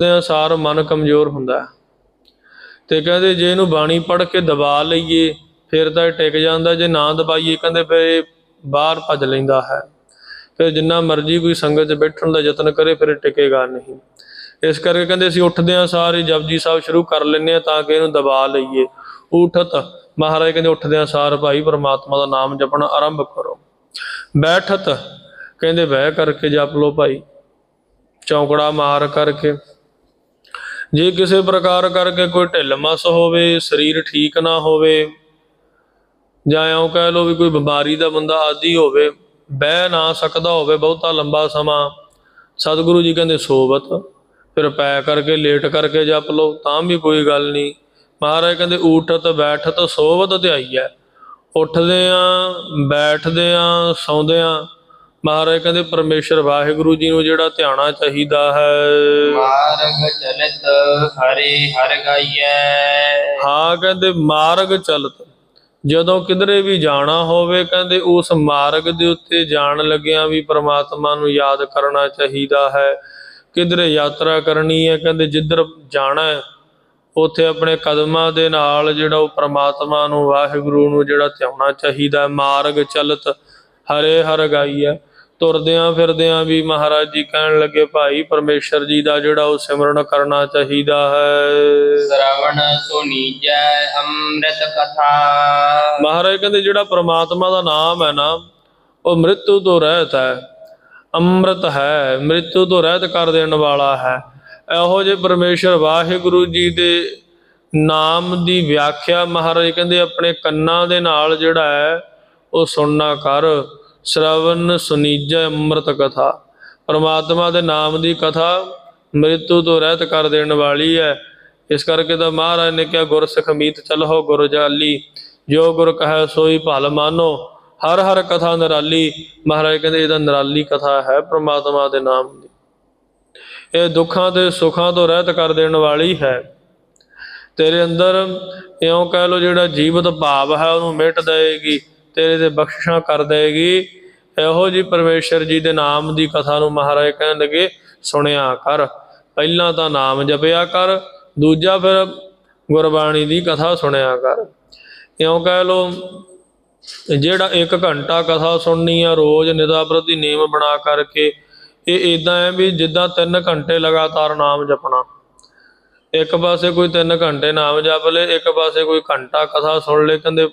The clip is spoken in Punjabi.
ਦੇ ਅਨਸਾਰ ਮਨ ਕਮਜ਼ੋਰ ਹੁੰਦਾ ਤੇ ਕਹਿੰਦੇ ਜੇ ਇਹਨੂੰ ਬਾਣੀ ਪੜ੍ਹ ਕੇ ਦਬਾ ਲਈਏ, ਫਿਰ ਤਾਂ ਇਹ ਟਿਕ ਜਾਂਦਾ। ਜੇ ਨਾ ਦਬਾਈਏ, ਕਹਿੰਦੇ ਫਿਰ ਬਾਹਰ ਭੱਜ ਲੈਂਦਾ ਹੈ। ਫਿਰ ਜਿੰਨਾ ਮਰਜ਼ੀ ਕੋਈ ਸੰਗਤ 'ਚ ਬੈਠਣ ਦਾ ਯਤਨ ਕਰੇ, ਫਿਰ ਟਿਕੇਗਾ ਨਹੀਂ। ਇਸ ਕਰਕੇ ਕਹਿੰਦੇ ਅਸੀਂ ਉੱਠਦੇ ਹਾਂ ਸਾਰੇ, ਜਪਜੀ ਸਾਹਿਬ ਸ਼ੁਰੂ ਕਰ ਲੈਂਦੇ ਹਾਂ ਤਾਂ ਕਿ ਇਹਨੂੰ ਦਬਾ ਲਈਏ। ਉਠਤ ਮਹਾਰਾਜ ਕਹਿੰਦੇ ਉੱਠਦੇ ਹਾਂ ਸਾਰ, ਭਾਈ ਪ੍ਰਮਾਤਮਾ ਦਾ ਨਾਮ ਜਪਣਾ ਆਰੰਭ ਕਰੋ। ਬੈਠਤ, ਕਹਿੰਦੇ ਬਹਿ ਕਰਕੇ ਜਪ ਲਓ ਭਾਈ। ਚੌਂਕੜਾ ਮਾਰ ਕਰਕੇ। ਜੇ ਕਿਸੇ ਪ੍ਰਕਾਰ ਕਰਕੇ ਕੋਈ ਢਿੱਲ ਮਸ ਹੋਵੇ, ਸਰੀਰ ਠੀਕ ਨਾ ਹੋਵੇ, ਜਾਂ ਇਉਂ ਕਹਿ ਲਓ ਵੀ ਕੋਈ ਬਿਮਾਰੀ ਦਾ ਬੰਦਾ ਆਦੀ ਹੋਵੇ, ਬਹਿ ਨਾ ਸਕਦਾ ਹੋਵੇ ਬਹੁਤਾ ਲੰਬਾ ਸਮਾਂ, ਸਤਿਗੁਰੂ ਜੀ ਕਹਿੰਦੇ ਸੋਵਤ, ਫਿਰ ਪੈ ਕਰਕੇ, ਲੇਟ ਕਰਕੇ ਜਪ ਲਓ, ਤਾਂ ਵੀ ਕੋਈ ਗੱਲ ਨਹੀਂ। ਮਹਾਰਾਜ ਕਹਿੰਦੇ, ਊਠਤ ਬੈਠਤ ਸੋਵਤ ਧਿਆਈਐ ਉੱਠਦੇ ਆ ਬੈਠਦੇ ਆ ਸੌਂਦੇ ਆ ਮਹਾਰਾਜ ਕਹਿੰਦੇ ਪਰਮੇਸ਼ਰ ਵਾਹਿਗੁਰੂ ਜੀ ਨੂੰ ਜਿਹੜਾ ਧਿਆਣਾ ਚਾਹੀਦਾ ਹੈ। ਮਾਰਗ ਚਲਤ ਹਰੇ ਹਰ ਗਾਈਐ। ਹਾਂ ਕਹਿੰਦੇ ਮਾਰਗ ਚਲਤ। ਜਦੋਂ ਕਿਧਰੇ ਵੀ ਜਾਣਾ ਹੋਵੇ ਕਹਿੰਦੇ ਉਸ ਮਾਰਗ ਦੇ ਉੱਤੇ ਜਾਣ ਲੱਗਿਆਂ ਵੀ ਪ੍ਰਮਾਤਮਾ ਨੂੰ ਯਾਦ ਕਰਨਾ ਚਾਹੀਦਾ ਹੈ। ਕਿਧਰੇ ਯਾਤਰਾ ਕਰਨੀ ਹੈ ਕਹਿੰਦੇ ਜਿੱਧਰ ਜਾਣਾ ਹੈ ਉੱਥੇ ਆਪਣੇ ਕਦਮਾਂ ਦੇ ਨਾਲ ਜਿਹੜਾ ਉਹ ਪ੍ਰਮਾਤਮਾ ਨੂੰ ਵਾਹਿਗੁਰੂ ਨੂੰ ਜਿਹੜਾ ਧਿਆਉਣਾ ਚਾਹੀਦਾ ਮਾਰਗ ਚਲਤ ਹਰੇ ਹਰ ਗਾਈਐ। ਤੁਰਦਿਆਂ ਫਿਰਦਿਆਂ ਵੀ ਮਹਾਰਾਜ ਜੀ ਕਹਿਣ ਲੱਗੇ ਭਾਈ ਪਰਮੇਸ਼ਰ ਜੀ ਦਾ ਜਿਹੜਾ ਉਹ ਸਿਮਰਨ ਕਰਨਾ ਚਾਹੀਦਾ ਹੈ। ਸ਼ਰਵਣ ਸੁਨੀਜੈ ਅੰਮ੍ਰਿਤ ਕਥਾ। ਮਹਾਰਾਜ ਕਹਿੰਦੇ ਜਿਹੜਾ ਪ੍ਰਮਾਤਮਾ ਦਾ ਨਾਮ ਹੈ ਨਾ ਉਹ ਮ੍ਰਿਤੂ ਤੋਂ ਰਹਿਤ ਹੈ। ਅੰਮ੍ਰਿਤ ਹੈ ਮ੍ਰਿਤੂ ਤੋਂ ਰਹਿਤ ਕਰ ਦੇਣ ਵਾਲਾ ਹੈ। ਇਹੋ ਜੇ ਪਰਮੇਸ਼ਰ ਵਾਹਿਗੁਰੂ ਜੀ ਦੇ ਨਾਮ ਦੀ ਵਿਆਖਿਆ ਮਹਾਰਾਜ ਕਹਿੰਦੇ ਆਪਣੇ ਕੰਨਾਂ ਦੇ ਨਾਲ ਜਿਹੜਾ ਹੈ ਉਹ ਸੁਣਨਾ ਕਰ। ਸ਼ਰਵਨ ਸੁਨੀਜੈ ਅੰਮ੍ਰਿਤ ਕਥਾ। ਪਰਮਾਤਮਾ ਦੇ ਨਾਮ ਦੀ ਕਥਾ ਮ੍ਰਿਤੂ ਤੋਂ ਰਹਿਤ ਕਰ ਦੇਣ ਵਾਲੀ ਹੈ। ਇਸ ਕਰਕੇ ਤਾਂ ਮਹਾਰਾਜ ਨੇ ਕਿਹਾ, ਗੁਰ ਸਿੱਖ ਮੀਤ ਚਲੋ ਗੁਰ ਜਾਲੀ, ਜੋ ਗੁਰ ਕਹੈ ਸੋਈ ਭਲ ਮਾਨੋ। ਹਰ ਹਰ ਕਥਾ ਨਿਰਾਲੀ। ਮਹਾਰਾਜ ਕਹਿੰਦੇ ਇਹਦਾ ਨਿਰਾਲੀ ਕਥਾ ਹੈ ਪ੍ਰਮਾਤਮਾ ਦੇ ਨਾਮ ਦੀ। ਇਹ ਦੁੱਖਾਂ ਤੇ ਸੁੱਖਾਂ ਤੋਂ ਰਹਿਤ ਕਰ ਦੇਣ ਵਾਲੀ ਹੈ। ਤੇਰੇ ਅੰਦਰ ਇਉਂ ਕਹਿ ਲੋ ਜਿਹੜਾ ਜੀਵਤ ਭਾਵ ਹੈ, ਉਹਨੂੰ ਮਿਟ ਦੇਏਗੀ ਤੇਰੇ ਤੇ ਬਖਸ਼ਿਸ਼ਾਂ ਕਰ ਦੇਏਗੀ ਇਹੋ ਜੀ ਪਰਮੇਸ਼ਰ ਜੀ ਦੇ ਨਾਮ ਦੀ ਕਥਾ ਨੂੰ ਮਹਾਰਾਜ ਕਹਿਣ ਲੱਗੇ, ਸੁਣਿਆ ਕਰ। ਪਹਿਲਾਂ ਤਾਂ ਨਾਮ ਜਪਿਆ ਕਰ, ਦੂਜਾ ਫਿਰ ਗੁਰਬਾਣੀ ਦੀ ਕਥਾ ਸੁਣਿਆ ਕਰ। ਇਉਂ ਕਹਿ ਲੋ ਜਿਹੜਾ 1 ਘੰਟਾ ਕਥਾ ਸੁਣਨੀ ਆ, ਰੋਜ਼ ਨਿਦਾ ਪ੍ਰਤੀ ਨੇਮ ਬਣਾ ਕਰਕੇ, ਇਹ ਇਦਾਂ ਹੈ ਵੀ ਜਿੱਦਾਂ 3 ਘੰਟੇ ਲਗਾਤਾਰ ਨਾਮ ਜਪਣਾ। ਇੱਕ ਪਾਸੇ ਕੋਈ 3 ਘੰਟੇ ਨਾਮ ਜਪ ਲੇ, ਇੱਕ ਪਾਸੇ ਕੋਈ ਘੰਟਾ ਕਥਾ ਸੁਣ ਲੇ, ਕਹਿੰਦੇ